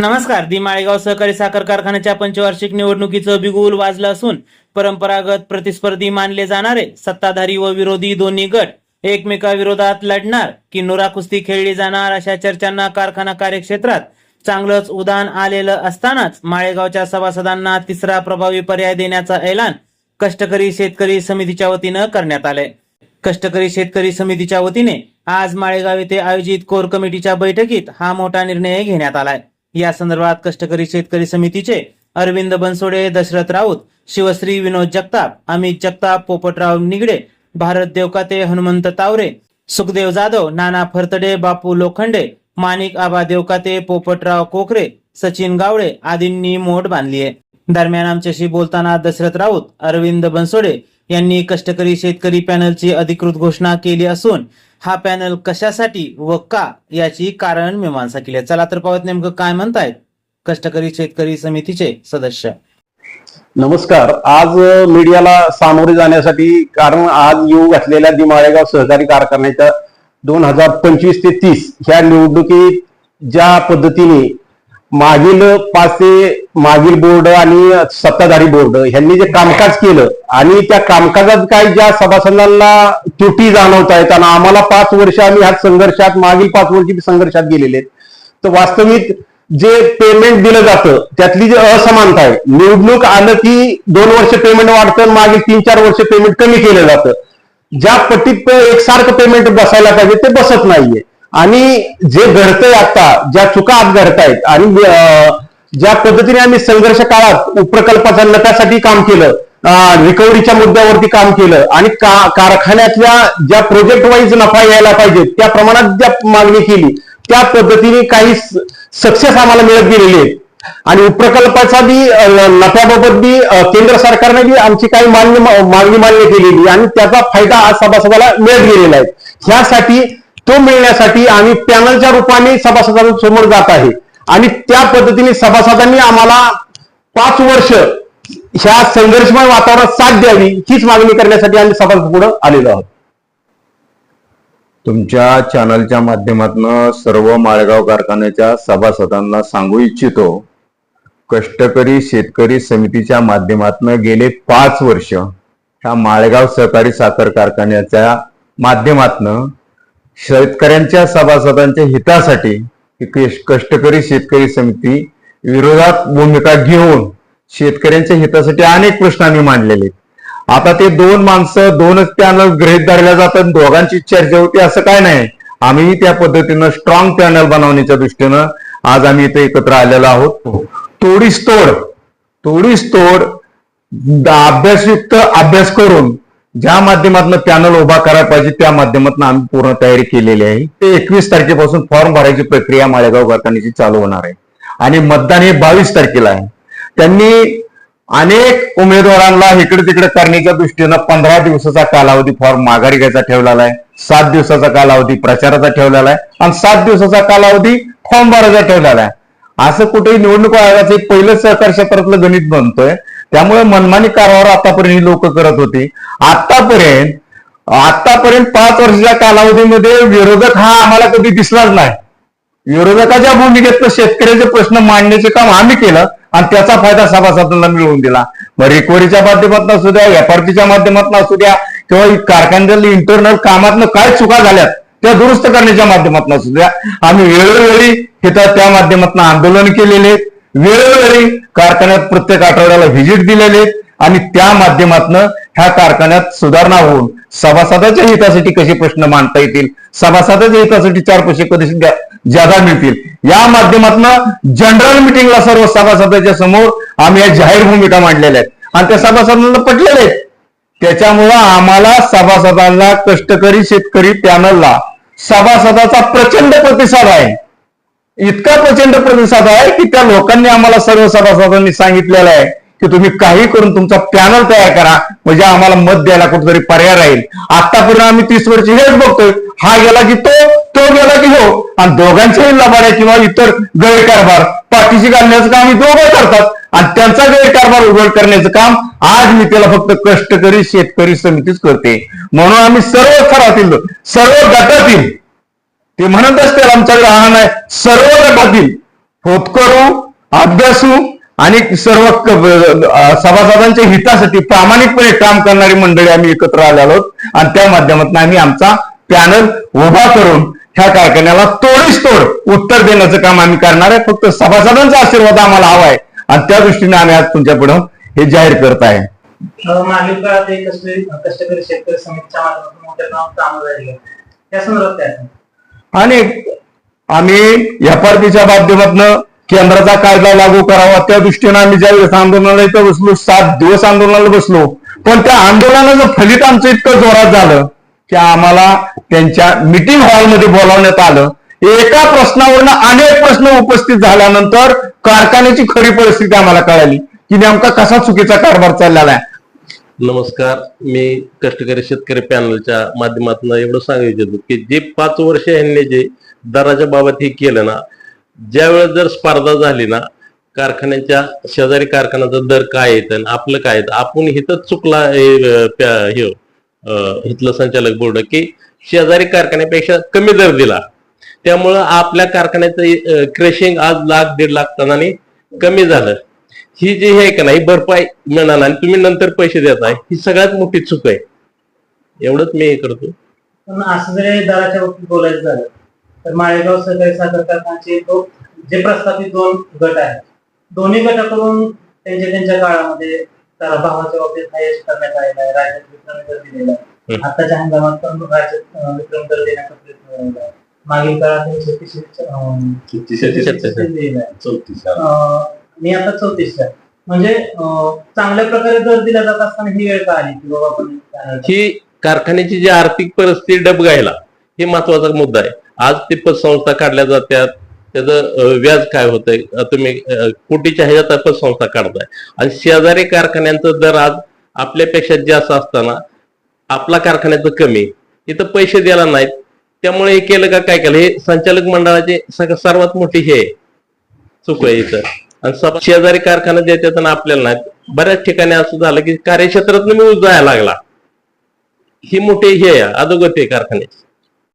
नमस्कार दि माळेगाव सहकारी साखर कारखान्याच्या पंचवार्षिक निवडणुकीचं बिगुल वाजलं असून परंपरागत प्रतिस्पर्धी मानले जाणारे सत्ताधारी व विरोधी दोन्ही गट एकमेकाविरोधात लढणार की नुरा कुस्ती खेळली जाणार अशा चर्चांना कारखाना कार्यक्षेत्रात चांगलंच उदाहरण आलेलं असतानाच माळेगावच्या सभासदांना तिसरा प्रभावी पर्याय देण्याचा ऐलान कष्टकरी शेतकरी समितीच्या वतीनं करण्यात आलंय. कष्टकरी शेतकरी समितीच्या वतीने आज माळेगाव येथे आयोजित कोर कमिटीच्या बैठकीत हा मोठा निर्णय घेण्यात आलाय. या संदर्भात कष्टकरी शेतकरी समितीचे अरविंद बनसोडे दशरथ राऊत शिवश्री विनोद जगताप अमित जगताप पोपटराव निगडे भारत देवकाते हनुमंत तावरे सुखदेव जाधव नाना फरतडे बापू लोखंडे माणिक आबा देवकाते पोपटराव कोकरे सचिन गावडे आदींनी मोठ बांधली आहे. दरम्यान आमच्याशी बोलताना दशरथ राऊत अरविंद बनसोडे यांनी कष्टकरी शेतकरी पॅनलची अधिकृत घोषणा केली असून हा पॅनल कशासाठी व का याची कारण मीमांसा केली आहे. चला तर पाहत नेमकं काय म्हणतायत कष्टकरी शेतकरी समितीचे सदस्य नमस्कार आज मीडियाला सामोरे जाण्यासाठी कारण आज येऊ घातलेल्या दिमाळेगाव सहकारी कारखान्याच्या दोन हजार पंचवीस ते तीस ह्या निवडणुकीत ज्या पद्धतीने मागील पाच ते मागील बोर्ड आणि सत्ताधारी बोर्ड यांनी जे कामकाज केलं आणि त्या कामकाजात काय ज्या सभासदांना त्रुटी जाणवत आहेत आणि आम्हाला पाच वर्ष आम्ही ह्या संघर्षात मागील पाच वर्ष संघर्षात गेलेले आहेत तर वास्तविक जे पेमेंट दिलं जातं त्यातली जी असमानता आहे निवडणूक आलं की दोन वर्ष पेमेंट वाढतं आणि मागील तीन चार वर्ष पेमेंट कमी केलं जातं. ज्या पटीत एकसारखं पेमेंट बसायला पाहिजे ते बसत नाहीये. आणि जे घडतंय आता ज्या चुका आज घडतायत आणि ज्या पद्धतीने आम्ही संघर्ष काळात उपप्रकल्पाच्या नफ्यासाठी काम केलं रिकव्हरीच्या मुद्द्यावरती काम केलं आणि का कारखान्यातल्या ज्या प्रोजेक्ट वाईज नफा यायला पाहिजे त्या प्रमाणात ज्या मागणी केली त्या पद्धतीने काही सक्सेस आम्हाला मिळत गेलेले आहेत. आणि उपप्रकल्पाचा बी नफ्याबाबत बी केंद्र सरकारने बी आमची काही मान्य मागणी मान्य केलेली आणि त्याचा फायदा आज सभासदाला मिळत गेलेला आहे. ह्यासाठी तो मिळण्यासाठी आम्ही पॅनलच्या रूपाने सभासदांसमोर जात आहे. आणि त्या पद्धतीने सभासदांनी आम्हाला पाच वर्ष ह्या संघर्षमय वातावरणात साथ द्यावी हीच मागणी करण्यासाठी आम्ही सभासद पुढे आलेलो आहोत. तुमच्या चॅनलच्या माध्यमातून सर्व माळेगाव कारखान्याच्या सभासदांना सांगू इच्छितो कष्टकरी शेतकरी समितीच्या माध्यमातून गेले पाच वर्ष ह्या माळेगाव सहकारी साखर कारखान्याच्या माध्यमातून शेतकऱ्यांच्या सभासदांच्या हितासाठी कष्टकरी शेतकरी समिती विरोधात भूमिका घेऊन शेतकऱ्यांच्या हितासाठी अनेक प्रश्न आम्ही मांडलेले आता ते दोन माणसं दोनच पॅनल गृहीत धरल्या जातात दोघांची चर्चा होती असं काय नाही. आम्ही त्या पद्धतीनं स्ट्रॉंग पॅनल बनवण्याच्या दृष्टीनं आज आम्ही इथे एकत्र आलेलो आहोत. तोडीस तोड तोडीस तोड अभ्यासयुक्त अभ्यास करून ज्या माध्यमातून पॅनल उभा करायला पाहिजे त्या माध्यमातून आम्ही पूर्ण तयारी केलेली आहे. ते एकवीस तारखेपासून फॉर्म भरायची प्रक्रिया माळेगाव कारखान्याची चालू होणार आहे. आणि मतदान हे बावीस तारखेला आहे. त्यांनी अनेक उमेदवारांना इकडे तिकडे करण्याच्या दृष्टीनं पंधरा दिवसाचा कालावधी फॉर्म माघारी घ्यायचा ठेवलेला आहे. सात दिवसाचा कालावधी प्रचाराचा ठेवलेला आहे. आणि सात दिवसाचा कालावधी फॉर्म भरायचा ठेवलेला आहे. असं कुठेही निवडणूक आयोगाचं पहिलं सहकार क्षेत्रातलं गणित बनतोय. त्यामुळे मनमानी कारभार आतापर्यंत ही लोक करत होती. आतापर्यंत आतापर्यंत पाच वर्षाच्या कालावधीमध्ये विरोधक हा आम्हाला कधी दिसलाच नाही. विरोधकाच्या भूमिकेत शेतकऱ्याचे प्रश्न मांडण्याचे काम आम्ही केलं आणि त्याचा फायदा सभासदांना मिळवून दिला. मग रिकव्हरीच्या माध्यमातून असू द्या एफआरपीच्या माध्यमातून असू द्या किंवा कारखान्यातील इंटरनल कामातनं काय चुका झाल्यात त्या दुरुस्त करण्याच्या माध्यमातून असू द्या. आम्ही वेळोवेळी तिथं त्या माध्यमातून आंदोलन केलेले. आहेत. वेळोवेळी कारखान्यात प्रत्येक आठवड्याला व्हिजिट दिलेले आहेत आणि त्या माध्यमातून ह्या कारखान्यात सुधारणा होऊन सभासदाच्या हितासाठी कसे प्रश्न मांडता येतील? सभासदाच्या हितासाठी चार पैसे कधी ज्यादा मिळतील? या माध्यमातून जनरल मिटिंगला सर्व सभासदाच्या समोर आम्ही या जाहीर भूमिका मांडलेल्या आहेत. आणि त्या सभासदांना पटलेले आहेत. त्याच्यामुळं आम्हाला सभासदांना कष्टकरी शेतकरी पॅनलला सभासदाचा प्रचंड प्रतिसाद आहे. इतका प्रचंड प्रतिसाद आहे की त्या लोकांनी आम्हाला सर्व सभासदांनी सांगितलेलं आहे की तुम्ही काही करून तुमचा पॅनल तयार करा म्हणजे आम्हाला मत द्यायला कुठेतरी पर्याय राहील. आतापर्यंत आम्ही तीस वर्ष हेच बघतोय. हा गेला की तो तो गेला की हो. आणि दोघांच्याही लबाड्या किंवा इतर गैरकारभार पाठीशी घालण्याचं काम दोघं करतात. आणि त्यांचा गैरकारभार उघड करण्याचं काम आज मी त्याला फक्त कष्टकरी शेतकरी समितीच करते. म्हणून आम्ही सर्व थरातील सर्व गटातील ते म्हणत असतील आमच्याकडे हा नाही. सर्व गटातील होतकरू अभ्यासू आणि सर्व सभासदांच्या हितासाठी प्रामाणिकपणे काम करणारी मंडळी आम्ही एकत्र आलेलो आहोत. आणि त्या माध्यमातून आम्ही आमचा पॅनल उभा करून ह्या कारखान्याला तोडीस तोड उत्तर देण्याचं काम आम्ही करणार आहे. फक्त सभासदांचा आशीर्वाद आम्हाला हवा आहे. आणि त्या दृष्टीने आम्ही आज तुमच्यापुढे हे जाहीर करत आहे. मागील काळात कष्टकरी शेतकरी समितीच्या माध्यमातून मोठ्या प्रमाणात कामं झाली. त्या संदर्भात आणि आम्ही एफआरपीच्या माध्यमातून केंद्राचा कायदा लागू करावा त्या दृष्टीनं आम्ही ज्यावेळेस आंदोलनाला इथं बसलो सात दिवस आंदोलनाला बसलो पण त्या आंदोलनाचं फलित आमचं इतकं जोरात झालं की आम्हाला त्यांच्या मिटिंग हॉलमध्ये बोलावण्यात आलं. एका प्रश्नावरनं अनेक प्रश्न उपस्थित झाल्यानंतर कारखान्याची खरी परिस्थिती आम्हाला कळाली की नेमका कसा चुकीचा कारभार चाललेला आहे. नमस्कार. मी कष्टकरी शेतकरी पॅनलच्या माध्यमातून एवढं सांगू इच्छितो की जे पाच वर्ष यांनी जे दराच्या बाबत हे केलं ना ज्यावेळेस जर स्पर्धा झाली ना कारखान्याच्या शेजारी कारखान्याचा दर काय येत आणि आपलं काय येतं आपण हिथं चुकला हे, इथलं संचालक बोर्ड की शेजारी कारखान्यापेक्षा कमी दर दिला. त्यामुळं आपल्या कारखान्याचं क्रेशिंग आज लाख दीड लाख टनाने कमी झालं. ही जी आहे का नाही भरपाई मिळणार आणि तुम्ही नंतर पैसे देताय ही सगळ्यात मोठी चूक आहे. एवढंच मी हे करतो. पण असं जरी दराच्या बाबतीत बोलायचं झालं तर माळेगाव सहकारी साखर कारखान्याचे दो- जे प्रस्थापित दोन गट आहेत दोन्ही गटाकडून त्यांच्या त्यांच्या काळामध्ये दरा भावाच्या बाबतीत हायस्ट करण्यात आलेला आहे. राज्यात विक्रमी दर दिलेला आहे. आताच्या हंगामात पण राज्यात विक्रम दर देण्याचा प्रयत्न झालेला आहे. मागील काळात अं, छत्तीसशे दिलेला आहे. आणि आता चौतीसशे म्हणजे चांगल्या प्रकारे दर दिला जात असताना ही वेळ का आली की बाबा आपण ही कारखान्याची जी आर्थिक परिस्थिती डबगायला हे महत्त्वाचा मुद्दा आहे. आज ते पतसंस्था काढल्या जात्यात. त्याचं व्याज काय होतंय? तुम्ही कोटीच्या ह्याच्यात पतसंस्था काढताय. आणि शेजारी कारखान्यांचा दर आज आपल्यापेक्षा जास्त असताना आपला कारखान्याचं कमी. इथं पैसे द्यायला नाहीत. त्यामुळे हे केलं का काय केलं? हे संचालक मंडळाचे सर्वात मोठी हे आहे. आहे इथं. आणि सभा- शेजारी कारखाना देतात आणि आपल्याला नाही. बऱ्याच ठिकाणी असं झालं की कार्यक्षेत्रात मी जायला लागला. ही मोठी हे आहे अधोगती कारखान्याची.